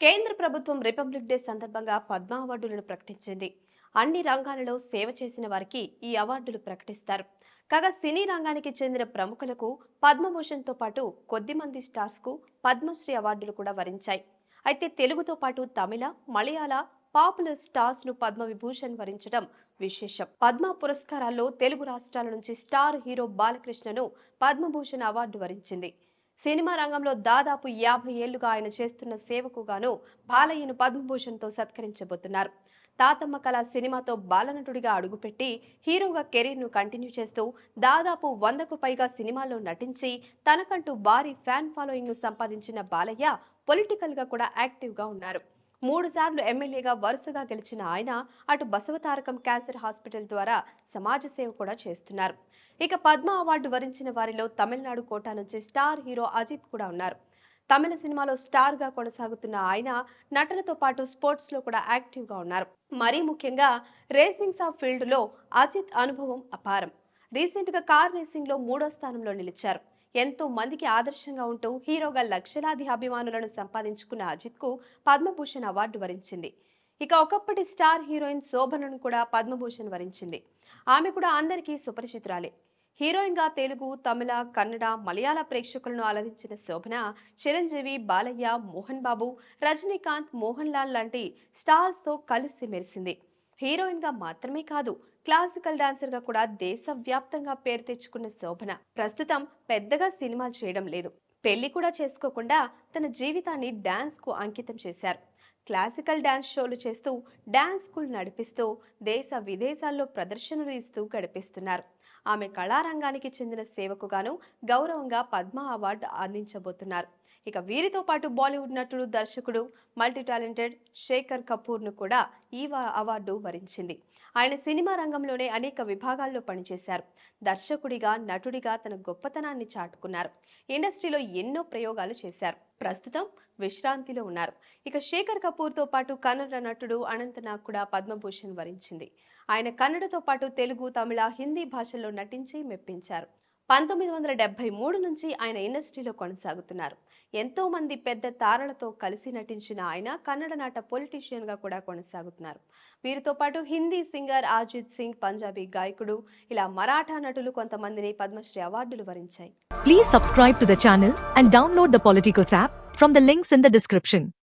కేంద్ర ప్రభుత్వం republic day సందర్భంగా పద్మ అవార్డులను ప్రకటించింది. అన్ని రంగాలలో సేవ చేసిన వారికి ఈ అవార్డులు ప్రకటిస్తారు. కాగా సినీ రంగానికి చెందిన ప్రముఖులకు పద్మభూషణ్తో పాటు కొద్ది మంది స్టార్స్కు పద్మశ్రీ అవార్డులు కూడా వరించాయి. అయితే తెలుగుతో పాటు తమిళ మలయాళ పాపులర్ స్టార్స్ను పద్మ విభూషణ్ వరించడం విశేషం. పద్మ పురస్కారాల్లో తెలుగు రాష్ట్రాల నుంచి స్టార్ హీరో బాలకృష్ణను పద్మభూషణ్ అవార్డు వరించింది. సినిమా రంగంలో దాదాపు యాభై ఏళ్ళుగా ఆయన చేస్తున్న సేవకు గాను బాలయ్యను పద్మభూషణ్తో సత్కరించబోతున్నారు. తాతమ్మ కళ సినిమాతో బాలనటుడిగా అడుగుపెట్టి హీరోగా కెరీర్ను కంటిన్యూ చేస్తూ దాదాపు వందకు పైగా సినిమాల్లో నటించి తనకంటూ భారీ ఫ్యాన్ ఫాలోయింగ్ను సంపాదించిన బాలయ్య పొలిటికల్గా కూడా యాక్టివ్గా ఉన్నారు. మూడుసార్లు ఎమ్మెల్యేగా వరుసగా గెలిచిన ఆయన అటు బసవతారకం క్యాన్సర్ హాస్పిటల్ ద్వారా సమాజ సేవ కూడా చేస్తున్నారు. ఇక పద్మ అవార్డు వరించిన వారిలో తమిళనాడు కోటా నుంచి స్టార్ హీరో అజిత్ కూడా ఉన్నారు. తమిళ సినిమాలో స్టార్గా కొనసాగుతున్న ఆయన నటనతో పాటు స్పోర్ట్స్లో కూడా యాక్టివ్గా ఉన్నారు. మరీ ముఖ్యంగా రేసింగ్స్ ఆఫ్ ఫీల్డ్లో అజిత్ అనుభవం అపారం. రీసెంట్గా కార్ రేసింగ్లో మూడో స్థానంలో నిలిచారు. ఎంతో మందికి ఆదర్శంగా ఉంటూ హీరోగా లక్షలాది అభిమానులను సంపాదించుకున్న అజిత్కు పద్మభూషణ్ అవార్డు వరించింది. ఇక ఒకప్పటి స్టార్ హీరోయిన్ శోభనను కూడా పద్మభూషణ్ వరించింది. ఆమె కూడా అందరికీ సుపరిచితురాలే. హీరోయిన్గా తెలుగు తమిళ కన్నడ మలయాళ ప్రేక్షకులను అలరించిన శోభన చిరంజీవి బాలయ్య మోహన్ బాబు రజనీకాంత్ మోహన్ లాల్ లాంటి స్టార్స్తో కలిసి మెరిసింది. హీరోయిన్గా మాత్రమే కాదు క్లాసికల్ డాన్సర్గా కూడా దేశవ్యాప్తంగా పేరు తెచ్చుకున్న శోభన. ప్రస్తుతం పెద్దగా సినిమా చేయడం లేదు. పెళ్ళి కూడా చేసుకోకుండా తన జీవితాన్ని డాన్స్కు అంకితం చేశారు. క్లాసికల్ డాన్స్ షోలు చేస్తూ డాన్స్ స్కూల్ నడిపిస్తూ దేశ విదేశాల్లో ప్రదర్శనలు ఇస్తూ గడిపిస్తున్నారు. ఆమె కళారంగానికి చెందిన సేవకుగాను గౌరవంగా పద్మ అవార్డు అందించబోతున్నారు. ఇక వీరితో పాటు బాలీవుడ్ నటుడు దర్శకుడు మల్టీ టాలెంటెడ్ శేఖర్ కపూర్ను కూడా ఈ అవార్డు వరించింది. ఆయన సినిమా రంగంలోనే అనేక విభాగాల్లో పనిచేశారు. దర్శకుడిగా నటుడిగా తన గొప్పతనాన్ని చాటుకున్నారు. ఇండస్ట్రీలో ఎన్నో ప్రయోగాలు చేశారు. ప్రస్తుతం విశ్రాంతిలో ఉన్నారు. ఇక శేఖర్ కపూర్తో పాటు కన్నడ నటుడు అనంతనాగ్ కూడా పద్మభూషణ్ వరించింది. ఆయన కన్నడతో పాటు తెలుగు తమిళ హిందీ భాషల్లో నటించి మెప్పించారు. పంతొమ్మిది వందల డెబ్బై మూడు నుంచి ఆయన ఇండస్ట్రీలో కొనసాగుతున్నారు. ఎంతో మంది పెద్ద తారలతో కలిసి నటించిన ఆయన కన్నడ నాట పొలిటీషియన్గా కూడా కొనసాగుతున్నారు. వీరితో పాటు హిందీ సింగర్ అజిత్ సింగ్ పంజాబీ గాయకుడు ఇలా మరాఠా నటులు కొంతమందిని పద్మశ్రీ అవార్డులు వరించాయి. Please subscribe to the channel and download the Politikos app from the links in the description